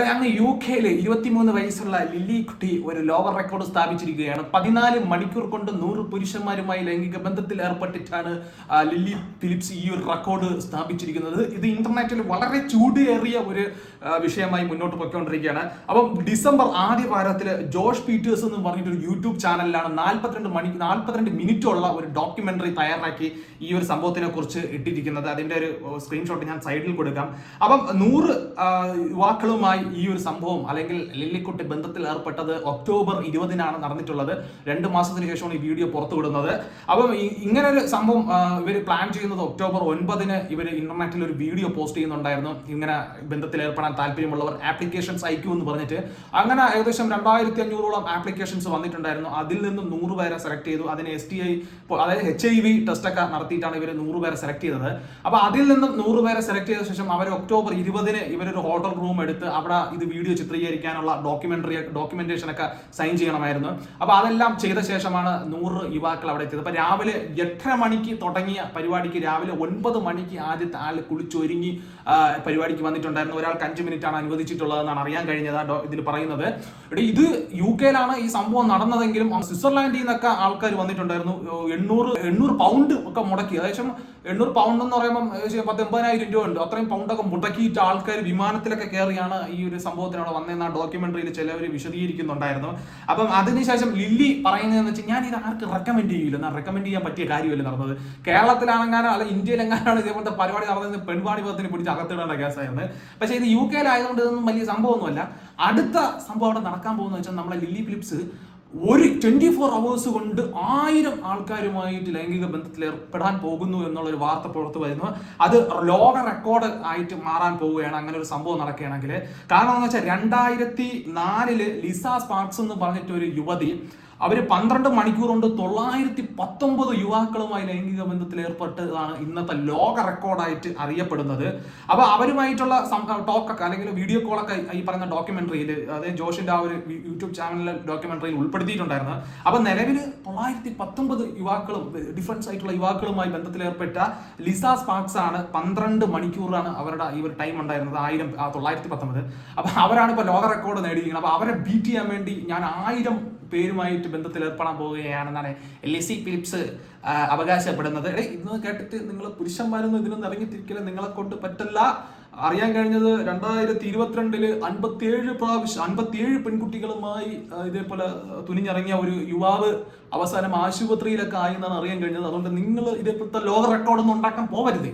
അങ്ങ് യു കെയിൽ ഇരുപത്തിമൂന്ന് വയസ്സുള്ള ലില്ലി കുട്ടി ഒരു ലോവർ റെക്കോർഡ് സ്ഥാപിച്ചിരിക്കുകയാണ്. പതിനാല് മണിക്കൂർ കൊണ്ട് നൂറ് പുരുഷന്മാരുമായി ലൈംഗിക ബന്ധത്തിൽ ഏർപ്പെട്ടിട്ടാണ് ലില്ലി ഫിലിപ്സ് ഈ ഒരു റെക്കോർഡ് സ്ഥാപിച്ചിരിക്കുന്നത്. ഇത് ഇന്റർനെറ്റിൽ വളരെ ചൂടേറിയ ഒരു വിഷയമായി മുന്നോട്ട് പോയിക്കൊണ്ടിരിക്കുകയാണ്. അപ്പം ഡിസംബർ ആദ്യ വാരത്തിൽ ജോഷ് പീറ്റേഴ്സ് എന്ന് പറഞ്ഞിട്ട് ഒരു യൂട്യൂബ് ചാനലിലാണ് നാൽപ്പത്തിരണ്ട് മണി നാൽപ്പത്തിരണ്ട് മിനിറ്റ് ഉള്ള ഒരു ഡോക്യുമെന്ററി തയ്യാറാക്കി ഈ ഒരു സംഭവത്തിനെ കുറിച്ച് ഇട്ടിരിക്കുന്നത്. അതിന്റെ ഒരു സ്ക്രീൻഷോട്ട് ഞാൻ സൈഡിൽ കൊടുക്കാം. അപ്പം നൂറ് ആ, യുവാക്കളുമായി ഈ ഒരു സംഭവം അല്ലെങ്കിൽ ലില്ലിക്കുട്ടി ബന്ധത്തിൽ ഏർപ്പെട്ടത് ഒക്ടോബർ ഇരുപതിനാണ് നടന്നിട്ടുള്ളത്. രണ്ട് മാസത്തിന് ശേഷമാണ് ഈ വീഡിയോ പുറത്തുവിടുന്നത്. അപ്പം ഇങ്ങനെ ഒരു സംഭവം ഇവർ പ്ലാൻ ചെയ്യുന്നത് ഒക്ടോബർ ഒൻപതിന് ഇവർ ഇന്റർനെറ്റിൽ ഒരു വീഡിയോ പോസ്റ്റ് ചെയ്യുന്നുണ്ടായിരുന്നു. ഇങ്ങനെ ബന്ധത്തിൽ ഏർപ്പെടാൻ താല്പര്യമുള്ളവർ ആപ്ലിക്കേഷൻസ് അയക്കൂ എന്ന് പറഞ്ഞിട്ട്. അങ്ങനെ ഏകദേശം രണ്ടായിരത്തി അഞ്ഞൂറോളം ആപ്ലിക്കേഷൻസ് വന്നിട്ടുണ്ടായിരുന്നു. അതിൽ നിന്നും നൂറ് പേരെ സെലക്ട് ചെയ്തു. അതിന് എസ് ടി ഐ അതായത് എച്ച് ഐ വി ടെസ്റ്റ് ഒക്കെ നടത്തിയിട്ടാണ് ഇവർ നൂറ് പേരെ സെലക്ട് ചെയ്തത്. അപ്പൊ അതിൽ നിന്നും നൂറ് പേരെ സെലക്ട് ചെയ്ത ശേഷം അവർ ഒക്ടോബർ ഇരുപതിന് ഇവരൊരു ഹോട്ടൽ റൂം എടുത്ത് അവിടെ ഇത് വീഡിയോ ചിത്രീകരിക്കാനുള്ള ഡോക്യുമെന്ററി ഡോക്യുമെന്റേഷൻ ഒക്കെ സൈൻ ചെയ്യണമായിരുന്നു. അപ്പൊ അതെല്ലാം ചെയ്ത ശേഷമാണ് നൂറ് യുവാക്കൾ അവിടെ എത്തിയത്. അപ്പൊ രാവിലെ എട്ടര മണിക്ക് തുടങ്ങിയ പരിപാടിക്ക് രാവിലെ ഒൻപത് മണിക്ക് ആദ്യത്തെ ആൾ കുളിച്ചൊരുങ്ങി പരിപാടിക്ക് വന്നിട്ടുണ്ടായിരുന്നു. ഒരാൾക്ക് അഞ്ച് മിനിറ്റ് ആണ് അനുവദിച്ചിട്ടുള്ളതെന്നാണ് അറിയാൻ കഴിഞ്ഞത് ഇതിൽ പറയുന്നത്. ഇത് യു കെയിലാണ് ഈ സംഭവം നടന്നതെങ്കിലും സ്വിറ്റ്സർലാൻഡിൽ നിന്നൊക്കെ ആൾക്കാർ വന്നിട്ടുണ്ടായിരുന്നു. എണ്ണൂറ് എണ്ണൂറ് പൗണ്ട് ഒക്കെ മുടക്കി. ഏകദേശം എണ്ണൂറ് പൗണ്ട് എന്ന് പറയുമ്പോൾ ഏകദേശം പത്ത് എൺപതിനായിരം രൂപ ഉണ്ട്. അത്രയും പൗണ്ടൊക്കെ മുടക്കിയിട്ട് ആൾക്കാർ വിമാനത്തിലൊക്കെ കയറിയാണ് ഈ ഒരു സംഭവത്തിന് അവിടെ വന്നതെന്ന് ആ ഡോക്യുമെന്ററിയിൽ ചിലവർ വിശദീകരിക്കുന്നുണ്ടായിരുന്നു. അപ്പം അതിനുശേഷം ലില്ലി പറയുന്നതെന്ന് വെച്ചാൽ ഞാൻ ഇത് ആർക്ക് റെക്കമെൻഡ് ചെയ്യില്ല എന്നാൽ റെക്കമെൻഡ് ചെയ്യാൻ പറ്റിയ കാര്യമല്ല നടന്നത്? കേരളത്തിലാണെങ്കിലും അല്ല ഇന്ത്യയിലെങ്ങാനാണ് ഇതേപോലത്തെ പരിപാടി നടന്നത് പെൺവാണി പദത്തിന് പിടിച്ച് അകത്തിടേണ്ട കേസായിരുന്നു പക്ഷേ ഇത് യു കെയിലായതുകൊണ്ട് ഇതൊന്നും വലിയ സംഭവമൊന്നുമല്ല. അടുത്ത സംഭവം അവിടെ നടക്കാൻ പോകുന്നത് വെച്ചാൽ നമ്മളെ ലില്ലി ഫിലിപ്സ് ഒരു ട്വന്റി ഫോർ അവേഴ്സ് കൊണ്ട് ആയിരം ആൾക്കാരുമായിട്ട് ലൈംഗിക ബന്ധത്തിൽ ഏർപ്പെടാൻ പോകുന്നു എന്നുള്ളൊരു വാർത്ത പുറത്തു വരുന്നു. അത് ലോക റെക്കോർഡ് ആയിട്ട് മാറാൻ പോവുകയാണ്. അങ്ങനെ ഒരു സംഭവം നടക്കുകയാണെങ്കിൽ. കാരണം എന്ന് വെച്ചാൽ രണ്ടായിരത്തി നാലിൽ ലിസ സ്പാർക്സ് എന്ന് പറഞ്ഞിട്ട് ഒരു യുവതി അവർ പന്ത്രണ്ട് മണിക്കൂർ കൊണ്ട് തൊള്ളായിരത്തി പത്തൊമ്പത് യുവാക്കളുമായി ലൈംഗിക ബന്ധത്തിൽ ഏർപ്പെട്ടതാണ് ഇന്നത്തെ ലോക റെക്കോർഡായിട്ട് അറിയപ്പെടുന്നത്. അപ്പൊ അവരുമായിട്ടുള്ള ടോക്കൊക്കെ അല്ലെങ്കിൽ വീഡിയോ കോളൊക്കെ ഈ പറഞ്ഞ ഡോക്യുമെന്ററിയിൽ അതായത് ജോഷിന്റെ ആ ഒരു യൂട്യൂബ് ചാനലിലെ ഡോക്യുമെന്ററിയിൽ ഉൾപ്പെടുത്തിയിട്ടുണ്ടായിരുന്നു. അപ്പൊ നിലവിൽ തൊള്ളായിരത്തി പത്തൊമ്പത് യുവാക്കളും ഡിഫറൻസ് ആയിട്ടുള്ള യുവാക്കളുമായി ബന്ധത്തിൽ ഏർപ്പെട്ട ലിസ സ്പാക്സ് ആണ് പന്ത്രണ്ട് മണിക്കൂറാണ് അവരുടെ ഈ ഒരു ടൈം ഉണ്ടായിരുന്നത് ആയിരം തൊള്ളായിരത്തി പത്തൊമ്പത് അപ്പൊ അവരാണ് ഇപ്പൊ ലോക റെക്കോർഡ് നേടിയിരിക്കുന്നത്. അപ്പൊ അവരെ ബീറ്റ് ചെയ്യാൻ വേണ്ടി ഞാൻ ആയിരം പേരുമായിട്ട് ബന്ധത്തിൽ ഏർപ്പെടാൻ പോവുകയാണെന്നാണ് ലിസി ഫിലിപ്സ് അവകാശപ്പെടുന്നത്. ഇന്ന് കേട്ടിട്ട് നിങ്ങൾ പുരുഷന്മാരൊന്നും ഇതിനൊന്നും ഇറങ്ങിത്തിരിക്കൽ നിങ്ങളെ കൊണ്ട് പറ്റില്ല. അറിയാൻ കഴിഞ്ഞത് രണ്ടായിരത്തി ഇരുപത്തിരണ്ടിൽ അൻപത്തിയേഴ് പ്രാവശ്യം അൻപത്തിയേഴ് പെൺകുട്ടികളുമായി ഇതേപോലെ തുനിഞ്ഞിറങ്ങിയ ഒരു യുവാവ് അവസാനം ആശുപത്രിയിലൊക്കെ ആയി എന്നാണ് അറിയാൻ കഴിഞ്ഞത്. അതുകൊണ്ട് നിങ്ങൾ ഇതേപോലത്തെ ലോക റെക്കോർഡൊന്നും ഉണ്ടാക്കാൻ പോവരുത്.